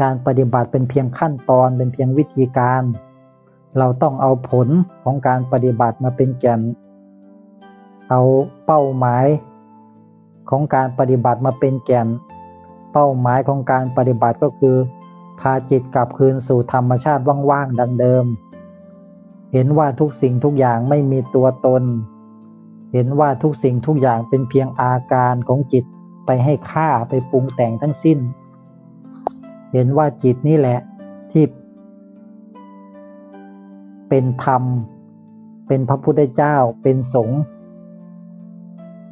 การปฏิบัติเป็นเพียงขั้นตอนเป็นเพียงวิธีการ เราต้องเอาผลของการปฏิบัติมาเป็นแก่น เอาเป้าหมายของการปฏิบัติมาเป็นแก่น เป้าหมายของการปฏิบัติก็คือ พาจิตกลับคืนสู่ธรรมชาติว่างๆดังเดิม เห็นว่าทุกสิ่งทุกอย่างไม่มีตัวตน เห็นว่าทุกสิ่งทุกอย่างเป็นเพียงอาการของจิตไปให้ค่าไปปรุงแต่งทั้งสิ้น เห็นว่าจิตนี่แหละที่เป็นธรรม เป็นพระพุทธเจ้า เป็นสงฆ์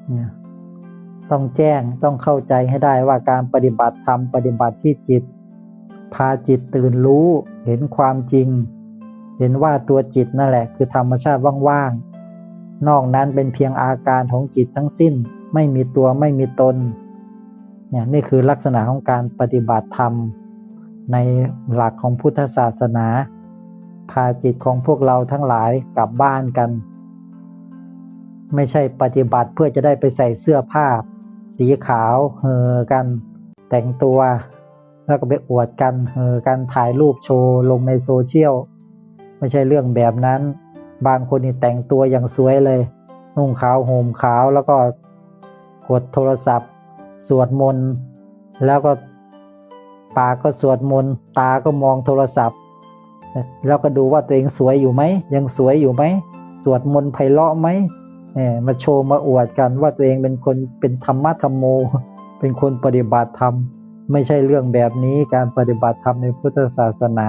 เนี่ยต้องแจ้งต้องเข้าใจให้ได้ว่าการปฏิบัติธรรมปฏิบัติที่จิต พาจิตตื่นรู้เห็นความจริง เห็นว่าตัวจิตนั่นแหละ คือธรรมชาติว่างๆ นอกนั้นเป็นเพียงอาการของจิตทั้งสิ้น ไม่มีตัวไม่มีตนเนี่ยนี่คือลักษณะของการปฏิบัติธรรม ในหลักของพุทธศาสนา พาจิตของพวกเราทั้งหลายกลับบ้านกัน ไม่ใช่ปฏิบัติเพื่อจะได้ไปใส่เสื้อผ้า สีขาวเฮอกัน แต่งตัว แล้วก็ไปอวดกันเฮอกันถ่ายรูปโชว์ลงในโซเชียลไม่ใช่เรื่องแบบนั้น บางคนนี่แต่งตัวอย่างสวยเลยนุ่งขาวห่มขาวแล้วก็กดโทรศัพท์ สวดมนต์แล้วก็ ปากก็สวดมนต์ตาก็มองโทรศัพท์แล้วก็ดูว่าตัวเองสวยอยู่ไหม ยังสวยอยู่ไหม สวดมนต์ไพเราะไหมเออมาโชว์มาอวดกันว่าตัวเองเป็นคนเป็นธรรมะธรรมโม เป็นคนปฏิบัติธรรม ไม่ใช่เรื่องแบบนี้การปฏิบัติธรรมในพุทธศาสนา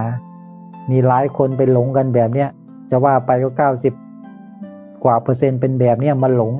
มีหลายคนไปหลงกันแบบเนี้ยจะว่าไปก็เก้าสิบกว่าเปอร์เซ็นต์เป็นแบบเนี้ยมันหลง